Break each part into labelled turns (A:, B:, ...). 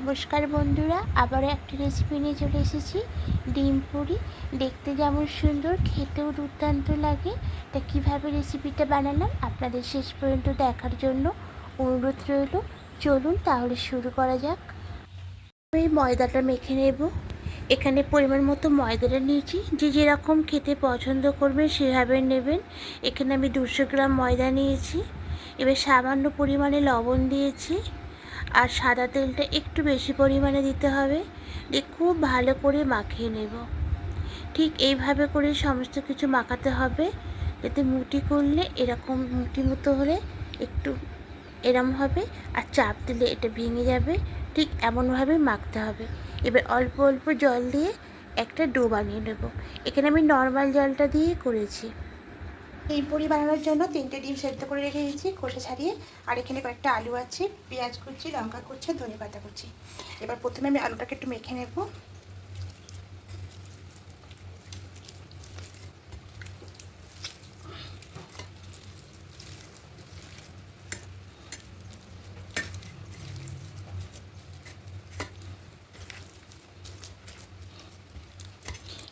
A: নমস্কার বন্ধুরা, আবারও একটি রেসিপি নিয়ে চলে এসেছি। ডিম পুরি, দেখতে যেমন সুন্দর, খেতেও দুর্দান্ত লাগে। তা কীভাবে রেসিপিটা বানালাম, আপনাদের শেষ পর্যন্ত দেখার জন্য অনুরোধ রইল। চলুন তাহলে শুরু করা যাক। আমি ময়দাটা মেখে নেব। এখানে পরিমাণ মতো ময়দাটা নিয়েছি। যে যেরকম খেতে পছন্দ করবেন সেভাবে নেবেন। এখানে আমি দুশো গ্রাম ময়দা নিয়েছি। এবার সামান্য পরিমাণে লবণ দিয়েছি। আর সাদা তেলটা একটু বেশি পরিমাণে দিতে হবে দিয়ে খুব ভালো করে মাখিয়ে নেব। ঠিক এইভাবে করে সমস্ত কিছু মাখাতে হবে যাতে মুটি করলে এরকম মুটি মতো হলে একটু এরম হবে আর চাপ দিলে এটা ভেঙে যাবে। ঠিক এমনভাবে মাখতে হবে। এবার অল্প অল্প জল দিয়ে একটা ডো বানিয়ে নেব। এখানে আমি নর্মাল জলটা দিয়ে করেছি। এই পুরি বানানোর জন্য তিনটে ডিম সেদ্ধ করে রেখে দিয়েছি খোসা ছাড়িয়ে। আর এখানে কয়েকটা আলু আছে, পেঁয়াজ কুচি, লঙ্কা কুচি, ধনে পাতা কুচি। এবার প্রথমে আমি আলুটাকে একটু মেখে নেব।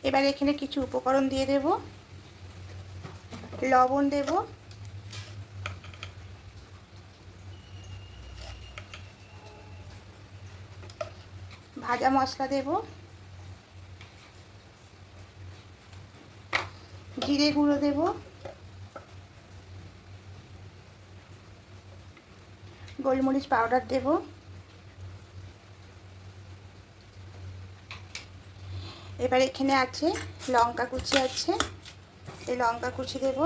A: এবার এখানে কিছু উপকরণ দিয়ে দেব। লবণ দেব। ভাজা মশলা দেব। জিরে গুঁড়ো দেব। গোলমরিচ পাউডার দেব। এবার এখানে আছে লঙ্কা কুচি আছে। এই লঙ্কা কুচি দেব।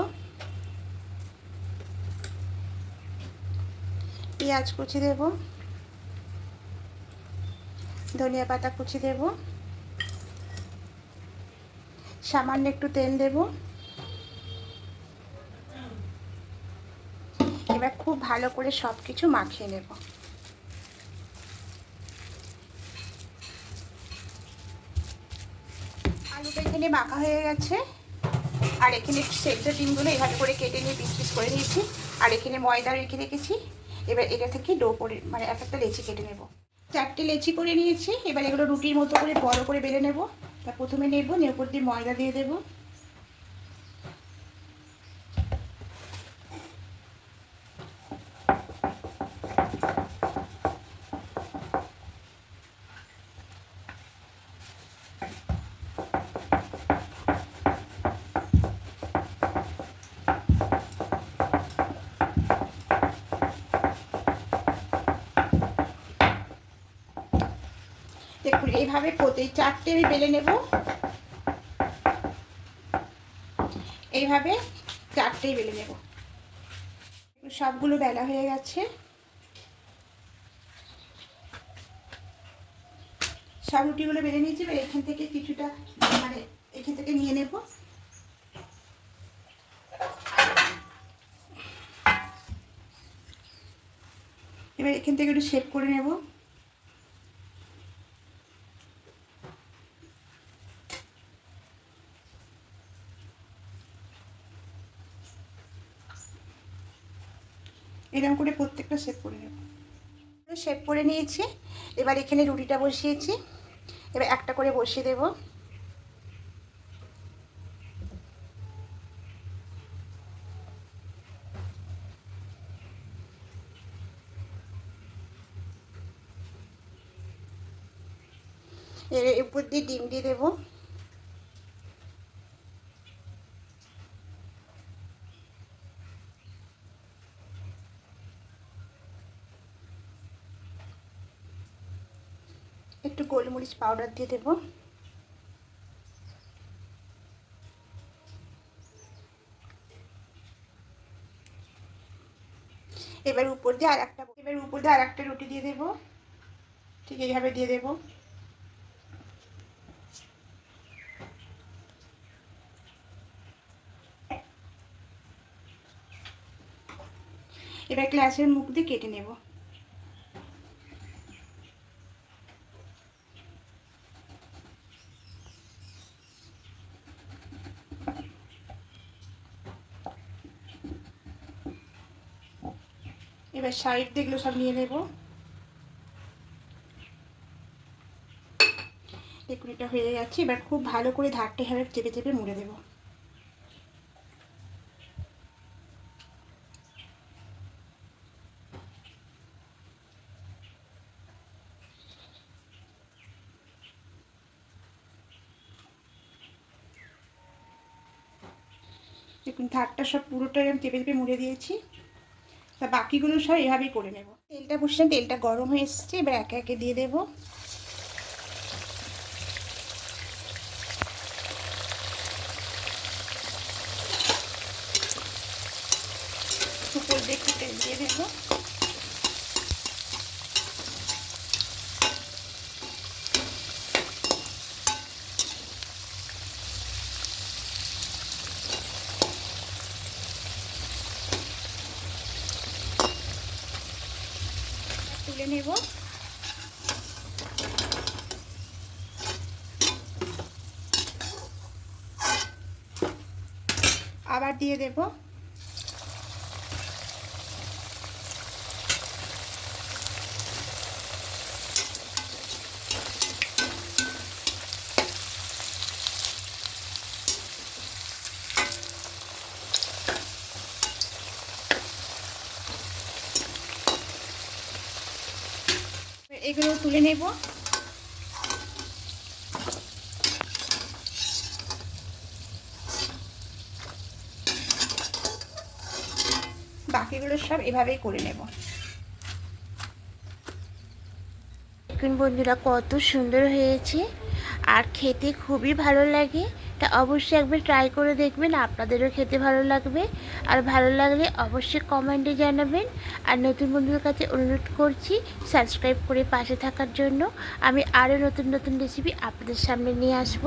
A: পেঁয়াজ কুচি দেব। ধনিয়া পাতা কুচি দেব। সামান্য একটু তেল দেব। এবার খুব ভালো করে সব কিছু মাখিয়ে নেব। আলুটা এখানে মাখা হয়ে গেছে। আর এখানে সেদ্ধ ডিমগুলো এভাবে করে কেটে নিয়ে পিস পিস করে নিয়েছি। আর এখানে ময়দা রেখে রেখেছি। এবার এটা থেকে ডো করে মানে এক একটা লেচি কেটে নেব। চারটে লেচি করে নিয়েছি। এবার এগুলো রুটির মতো করে বড় করে বেলে নেব। তা প্রথমে নেব, নিয়ে দিয়ে ময়দা দিয়ে দেবো দেখুন এইভাবে প্রতি চারটে আমি বেলে নেব। এইভাবে চারটেই বেলে নেব। সবগুলো বেলা হয়ে গেছে। সব রুটিগুলো বেলে নিয়েছি, এবার এখান থেকে কিছুটা মানে এখান থেকে নিয়ে নেব। এবার এখান থেকে একটু শেপ করে নেব। এরকম করে প্রত্যেকটা শেপ করে নেব। শেপ করে নিয়েছি। এবার এখানে রুটিটা বসিয়েছি। এবার একটা করে বসিয়ে দেব। এর উপর দিয়ে ডিম দিয়ে দেবো। একটু গোলমরিচ পাউডার দিয়ে দেব। এবার উপর দিয়ে আর একটা এবার উপর দিয়ে আর একটা রুটি দিয়ে দেব। ঠিক এইভাবে দিয়ে দেব। এবার গ্লাসের মুখ দিয়ে কেটে নেব। এবার সাইড দেখল, সব নিয়ে নেব। দেখুন, এটা হয়ে যাচ্ছে। এবার খুব ভালো করে ধারটা এভাবে চেপে চেপে মুড়ে দেবো। দেখুন, ধারটা সব পুরোটাই আমি চেপে চেপে মুড়ে দিয়েছি। তা বাকিগুলো সব এভাবেই করে নেব। তেলটা বসে তেলটা গরম হয়ে এসছে, এবার একে একে দিয়ে দেব। উপর দেখে তেল দিয়ে দেবো। তুলে নেব। আবার দিয়ে দেব। এগুলো তুলে নেব। বাকিগুলো সব এভাবেই করে নেব।
B: বন্ধুরা, কত সুন্দর হয়েছে। আর খেতে খুবই ভালো লাগে। তা অবশ্যই একবার ট্রাই করে দেখবেন, আপনাদেরও খেতে ভালো লাগবে। আর ভালো লাগলে অবশ্যই কমেন্টে জানাবেন। আর নতুন বন্ধুদের কাছে অনুরোধ করছি সাবস্ক্রাইব করে পাশে থাকার জন্য। আমি আরও নতুন নতুন রেসিপি আপনাদের সামনে নিয়ে আসব।